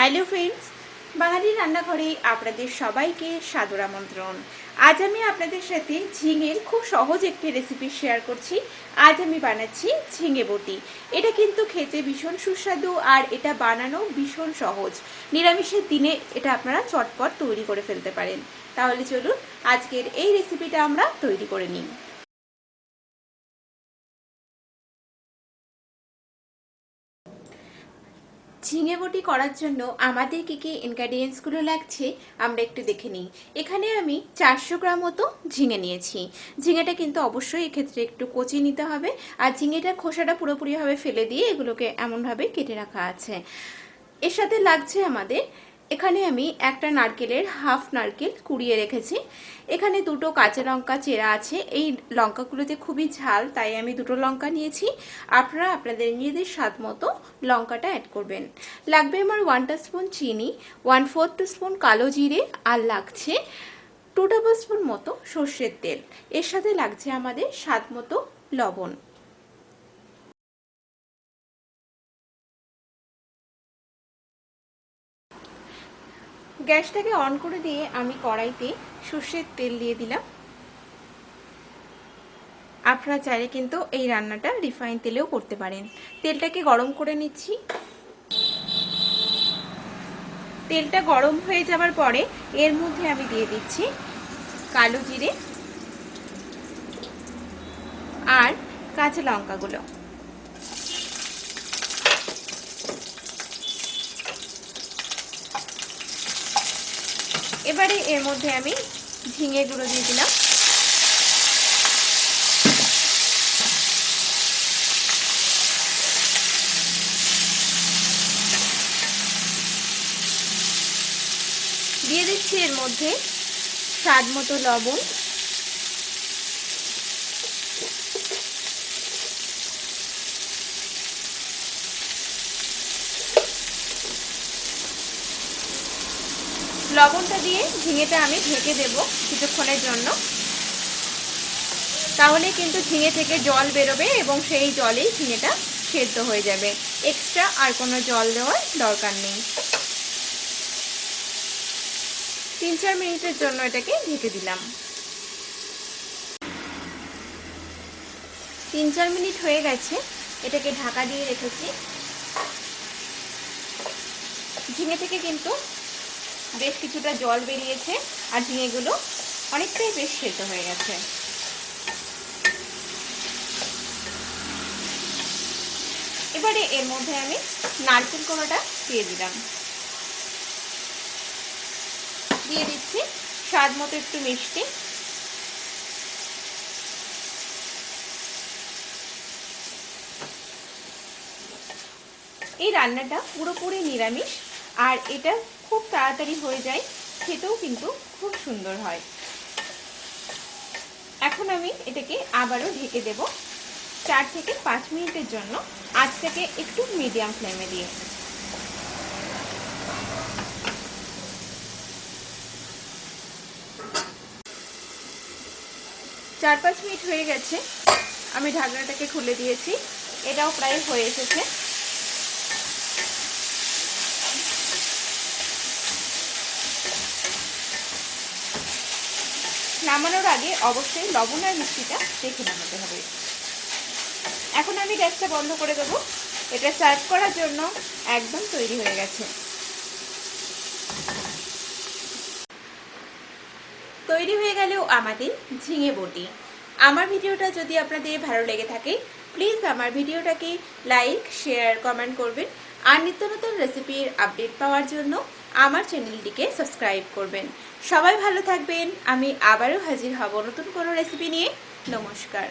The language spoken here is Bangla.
হ্যালো ফ্রেন্ডস, বাঙালি রান্নাঘরে আপনাদের সবাইকে সাদর আমন্ত্রণ। আজ আমি আপনাদের সাথে ঝিঙের খুব সহজ একটি রেসিপি শেয়ার করছি। আজ আমি বানাচ্ছি ঝিঙে বটি। এটা কিন্তু খেতে ভীষণ সুস্বাদু আর এটা বানানো ভীষণ সহজ। নিরামিষের দিনে এটা আপনারা চটপট তৈরি করে ফেলতে পারেন। তাহলে চলুন, আজকের এই রেসিপিটা আমরা তৈরি করে নিই। ঝিঙে বটি করার জন্য আমাদের কী কী ইনগ্রেডিয়েন্টসগুলো লাগছে, আমরা একটু দেখে নিই। এখানে আমি চারশো গ্রাম মতো ঝিঙে নিয়েছি। ঝিঙেটা কিন্তু অবশ্যই এক্ষেত্রে একটু কচিয়ে নিতে হবে। আর ঝিঙেটার খোসাটা পুরোপুরিভাবে ফেলে দিয়ে এগুলোকে এমনভাবে কেটে রাখা আছে। এর সাথে লাগছে আমাদের এখানে আমি একটা নারকেলের হাফ নারকেল কুড়িয়ে রেখেছি। এখানে দুটো কাঁচা লঙ্কা চেরা আছে। এই লঙ্কাগুলোতে খুবই ঝাল, তাই আমি দুটো লঙ্কা নিয়েছি। আপনারা আপনাদের নিজেদের স্বাদ মতো লঙ্কাটা অ্যাড করবেন। লাগবে আমার ওয়ান স্পুন চিনি ওয়ান ফোর্থ স্পুন কালো জিরে, আর লাগছে টু টেবিল স্পুন মতো সর্ষের তেল। এর সাথে লাগছে আমাদের স্বাদ মতো লবণ। গ্যাসটাকে অন করে দিয়ে আমি কড়াইতে সর্ষের তেল দিয়ে দিলাম। আপনারা চাইলে কিন্তু এই রান্নাটা রিফাইন তেলেও করতে পারেন। তেলটাকে গরম করে নিচ্ছি। তেলটা গরম হয়ে যাবার পরে এর মধ্যে আমি দিয়ে দিচ্ছি কালো জিরে আর কাঁচা লঙ্কাগুলো। এবারে এর মধ্যে আমি ঝিঙে গুঁড়ো দিয়ে দিলাম। দিয়ে দিচ্ছি এর মধ্যে স্বাদ মতো লবণ। লবণটা দিয়ে ঝিঙেটা আমি ঢেকে দেব কিছুক্ষণের জন্য। তাহলে কিন্তু ঝিঙে থেকে জল বেরোবে এবং সেই জলেই ঝিঙেটা সেদ্ধ হয়ে যাবে। এক্সট্রা আর কোনো জল দেওয়ার দরকার নেই। তিন চার মিনিটের জন্য এটাকে ঢেকে দিলাম। তিন চার মিনিট হয়ে গেছে, এটাকে ঢাকা দিয়ে রেখেছি। ঝিঙে থেকে কিন্তু বেশ কিছুটা জল বেরিয়েছে আর ঝিঙেগুলো অনেকটাই বেশ সেদ্ধ হয়ে গেছে। এবারে এর মধ্যে আমি নারকেল কোড়াটা দিয়ে দিলাম। দিয়ে দিচ্ছি স্বাদ মতো একটু মিষ্টি। এই রান্নাটা পুরোপুরি নিরামিষ আর এটা খুব তাড়াতাড়ি হয়ে যায়, খেতেও কিন্তু খুব সুন্দর হয়। এখন আমি এটাকে আবারও ঢেকে দেব চার থেকে পাঁচ মিনিটের জন্য আজটাকে একটু মিডিয়াম ফ্লেমে দিয়ে। চার পাঁচ মিনিট হয়ে গেছে, আমি ঢাকনাটাকে খুলে দিয়েছি, এটাও প্রায় হয়ে এসেছে। নামানোর আগে অবশ্যই লবণ আর মিষ্টিটা দেখে নামাতে হবে। এখন আমি গ্যাসটা বন্ধ করে দেবো। এটা সার্ভ করার জন্য একদম তৈরি হয়ে গেছে। তৈরি হয়ে গেলেও আমাদের ঝিঙে বটি। আমার ভিডিওটা যদি আপনাদের ভালো লেগে থাকে প্লিজ আমার ভিডিওটাকে লাইক শেয়ার কমেন্ট করবেন। আর নিত্য নতুন রেসিপির আপডেট পাওয়ার জন্য আমার চ্যানেলটিকে সাবস্ক্রাইব করবেন। সবাই ভালো থাকবেন। আমি আবারও হাজির হব নতুন কোনো রেসিপি নিয়ে। নমস্কার।